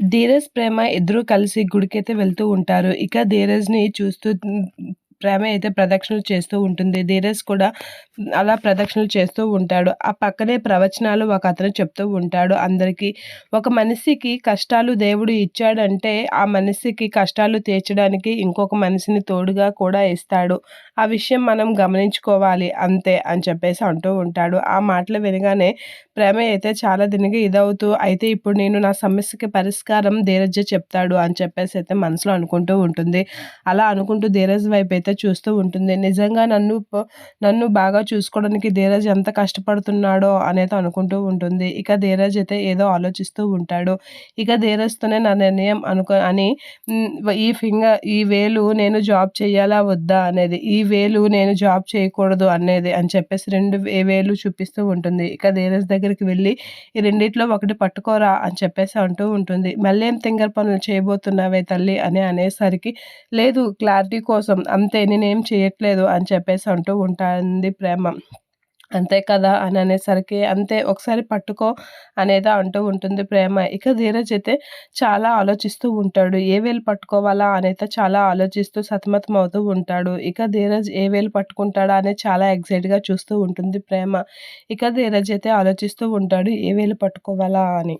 ధీరజ్, ప్రేమ ఇద్దరూ కలిసి గుడికైతే వెళ్తూ ఉంటారు. ఇక ధీరజ్‌ని చూస్తూ ప్రేమ అయితే ప్రదక్షిణలు చేస్తూ ఉంటుంది. ధీరజ్ కూడా అలా ప్రదక్షిణలు చేస్తూ ఉంటాడు. ఆ పక్కనే ప్రవచనాలు ఒక అతను చెప్తూ ఉంటాడు అందరికీ. ఒక మనిషికి కష్టాలు దేవుడు ఇచ్చాడంటే, ఆ మనిషికి కష్టాలు తీర్చడానికి ఇంకొక మనిషిని తోడుగా కూడా ఇస్తాడు. ఆ విషయం మనం గమనించుకోవాలి అంతే అని చెప్పేసి అంటూ ఉంటాడు. ఆ మాటలు వినగానే ప్రేమ అయితే చాలా దీనికి ఇదవుతూ అయితే ఇప్పుడు నేను నా సమస్యకి పరిష్కారం ధీరజ్ చెప్తాడు అని చెప్పేసి అయితే మనసులో అనుకుంటూ ఉంటుంది. అలా అనుకుంటూ ధీరజ్ వైపు అయితే చూస్తూ ఉంటుంది. నిజంగా నన్ను నన్ను బాగా చూసుకోవడానికి ధీరజ్ ఎంత కష్టపడుతున్నాడో అనేది అనుకుంటూ ఉంటుంది. ఇక ధీరజ్ అయితే ఏదో ఆలోచిస్తూ ఉంటాడు. ఇక ధీరజ్‌తోనే నా నిర్ణయం అనుకో అని ఈ ఫింగర్ ఈ వేలు నేను జాబ్ చేయాలా వద్దా అనేది, ఈ వేలు నేను జాబ్ చేయకూడదు అనేది అని చెప్పేసి రెండు వేలు చూపిస్తూ ఉంటుంది. ఇక ధీరజ్ దగ్గరికి వెళ్ళి ఈ రెండిట్లో ఒకటి పట్టుకోరా అని చెప్పేసి అంటూ ఉంటుంది. మళ్ళీ ఏం తింగర్ పనులు చేయబోతున్నావే తల్లి అని అనేసరికి లేదు క్లారిటీ కోసం అంతే నేనేం చేయట్లేదు అని చెప్పేసి అంటూ ఉంటుంది ప్రేమ. అంతే కదా అని అనేసరికి అంతే ఒకసారి పట్టుకో అనేది అంటూ ఉంటుంది ప్రేమ. ఇక ధీరజ్ అయితే చాలా ఆలోచిస్తూ ఉంటాడు. ఏ వేలు పట్టుకోవాలా అనేది చాలా ఆలోచిస్తూ సతమతం అవుతూ ఉంటాడు. ఇక ధీరజ్ ఏ వేలు పట్టుకుంటాడా అనేది చాలా ఎగ్జైట్గా చూస్తూ ఉంటుంది ప్రేమ. ఇక ధీరజ్ అయితే ఆలోచిస్తూ ఉంటాడు ఏ వేలు పట్టుకోవాలా అని.